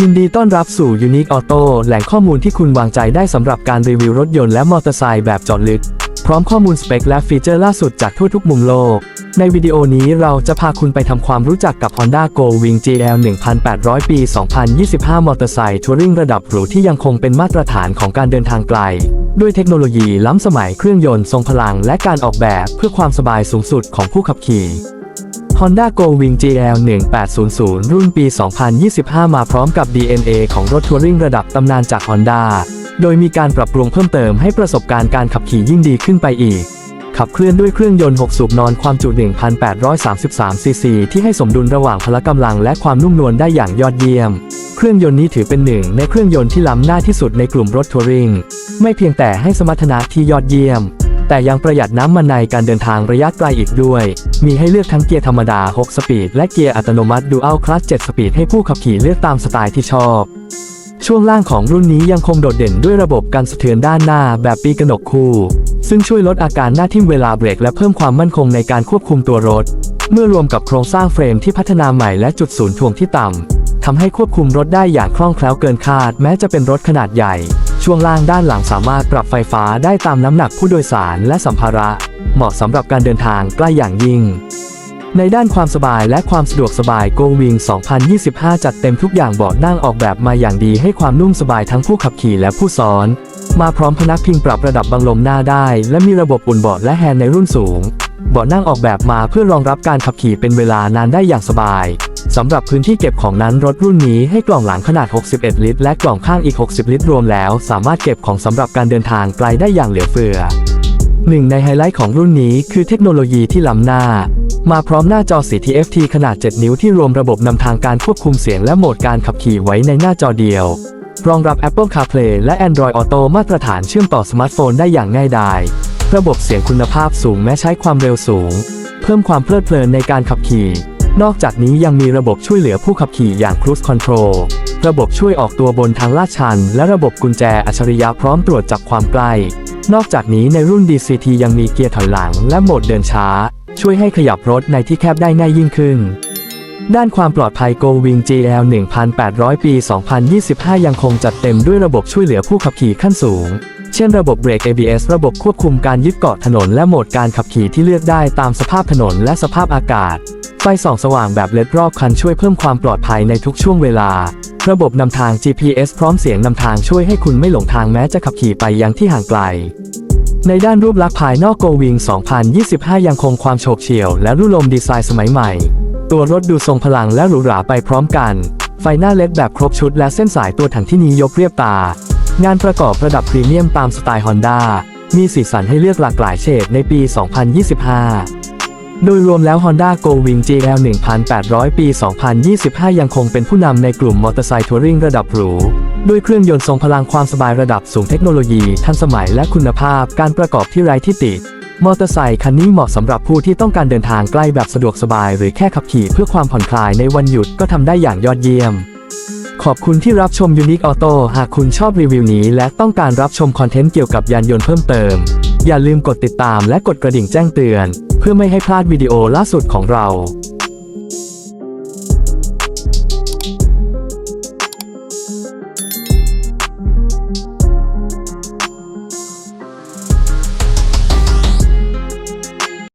ยินดีต้อนรับสู่ Unique Auto แหล่งข้อมูลที่คุณวางใจได้สำหรับการรีวิวรถยนต์และมอเตอร์ไซค์แบบเจาะลึก พร้อมข้อมูลสเปคและฟีเจอร์ล่าสุดจากทั่วทุกมุมโลก ในวิดีโอนี้เราจะพาคุณไปทำความรู้จักกับ Honda Go Wing GL 1800 ปี 2025 มอเตอร์ไซค์ทัวริงระดับหรูที่ยังคงเป็นมาตรฐานของการเดินทางไกล ด้วยเทคโนโลยีล้ำสมัยเครื่องยนต์ทรงพลังและการออกแบบเพื่อความสบายสูงสุดของผู้ขับขี่ Honda Go Wing GL 1800 รุ่นปี 2025 มาพร้อมกับ DNA ของรถทัวริงระดับตำนานจาก Honda โดยมีการปรับปรุงเพิ่มเติมให้ประสบการณ์การขับขี่ยิ่งดีขึ้นไปอีก ขับเคลื่อนด้วยเครื่องยนต์ 6 สูบนอนความจุ 1,833 ซีซี ที่ให้สมดุลระหว่างพละกำลังและความนุ่มนวลได้อย่างยอดเยี่ยม เครื่องยนต์นี้ถือเป็นหนึ่งในเครื่องยนต์ที่ล้ำหน้าที่สุดในกลุ่มรถทัวริง ไม่เพียงแต่ให้สมรรถนะที่ยอดเยี่ยม แต่ยังประหยัดน้ำมันในการเดินทางระยะไกลอีกด้วย มีให้เลือกทั้งเกียร์ธรรมดา 6 สปีด และเกียร์อัตโนมัติ Dual Clutch 7 สปีด ให้ผู้ขับขี่เลือกตามสไตล์ที่ชอบ ช่วงล่างของรุ่นนี้ยังคงโดดเด่นด้วยระบบการสะเทือนด้านหน้าแบบปีกระหนกคู่ ซึ่งช่วยลดอาการหน้าทิ่มเวลาเบรกและเพิ่มความมั่นคงในการควบคุมตัวรถ เมื่อรวมกับโครงสร้างเฟรมที่พัฒนาใหม่และจุดศูนย์ถ่วงที่ต่ำทำให้ควบคุมรถได้อย่างคล่องแคล่วเกินคาด แม้จะเป็นรถขนาดใหญ่ ช่วงล่างด้านหลังสามารถปรับไฟฟ้าได้ตามน้ำหนักผู้โดยสารและสัมภาระ เหมาะสำหรับการเดินทางใกล้อย่างยิ่ง ในด้านความสบายและความสะดวกสบาย Go Wing 2025 จัดเต็มทุกอย่างเบาะนั่งออกแบบมาอย่างดีให้ความนุ่มสบายทั้งผู้ขับขี่และผู้ซ้อน มาพร้อมพนักพิงปรับระดับบังลมหน้าได้ และมีระบบอุ่นเบาะและแฮนด์ในรุ่นสูงเบาะนั่งออกแบบมาเพื่อรองรับการขับขี่เป็นเวลานานได้อย่างสบาย สำหรับพื้นที่เก็บของนั้นรถรุ่นนี้ให้กล่องหลังขนาด 61 ลิตร และกล่องข้างอีก 60 ลิตร รวมแล้ว สามารถเก็บของสำหรับการเดินทางไกลได้อย่างเหลือเฟือหนึ่งในไฮไลท์ของรุ่นนี้คือเทคโนโลยีที่ล้ำหน้า มาพร้อมหน้าจอสี TFT ขนาด 7 นิ้วที่รวมระบบนำทางการควบคุมเสียงและโหมดการขับขี่ไว้ในหน้าจอเดียว รองรับ Apple CarPlay และ Android Auto มาตรฐานเชื่อมต่อสมาร์ทโฟนได้อย่างง่ายดาย ระบบเสียงคุณภาพสูงแม้ใช้ความเร็วสูง เพิ่มความเพลิดเพลินในการขับขี่ นอกจากนี้ยังมีระบบช่วยเหลือผู้ขับขี่อย่าง Cruise Control ระบบช่วยออกตัวบนทางลาดชัน และระบบกุญแจอัจฉริยะพร้อมตรวจจับความใกล้ นอกจากนี้ในรุ่น DCT ยังมีเกียร์ถอยหลังและโหมดเดินช้า ช่วยให้ขยับรถในที่แคบได้ง่ายยิ่งขึ้น ด้านความปลอดภัย Go Wing GL 1800 ปี 2025 ยังคงจัดเต็มด้วยระบบช่วยเหลือผู้ขับขี่ขั้นสูง เช่นระบบเบรก ABS ระบบควบคุมการยึดเกาะถนนและโหมดการขับขี่ที่เลือกได้ตามสภาพถนนและสภาพอากาศ ฟส่องสว่างแบบเลดรอบคันช่วยเพิ่มความปลอดภัยในทุกช่วงเวลา ระบบนำทาง GPS พร้อมเสียงนำทางช่วยให้คุณไม่หลงทางแม้จะขับขี่ไปยังที่ห่างไกล ในด้านรูปลักษณ์ภายนอกโกวิง 2025 ยังคงความโฉบเฉี่ยวและรุ่ลมดีไซน์สมัยใหม่ ตัวรถดูทรงพลังและหรูหราไปพร้อมกัน ไฟหน้าเล็ดแบบครบชุดและเส้นสายตัวถังที่นี้ยกเรียบตา งานประกอบระดับพรีเมียมตามสไตล์ฮอนด้ามีสีสันให้เลือกหลากหลายเฉดในปี 2025 โดยรวมแล้ว Honda Go Wing GL 1800 ปี 2025 ยังคงเป็นผู้นำในกลุ่มมอเตอร์ไซค์ทัวริงระดับหรู ด้วยเครื่องยนต์ทรงพลังความสบายระดับสูงเทคโนโลยีทันสมัยและคุณภาพการประกอบที่ไร้ที่ติ มอเตอร์ไซค์คันนี้เหมาะสำหรับผู้ที่ต้องการเดินทางใกล้แบบสะดวกสบาย หรือแค่ขับขี่เพื่อความผ่อนคลายในวันหยุดก็ทำได้อย่างยอดเยี่ยม ขอบคุณที่รับชม Unique Auto หากคุณชอบรีวิวนี้ และต้องการรับชมคอนเทนต์เกี่ยวกับยานยนต์เพิ่มเติม อย่าลืมกดติดตามและกดกระดิ่งแจ้งเตือน เพื่อไม่ให้พลาดวิดีโอล่าสุดของเรา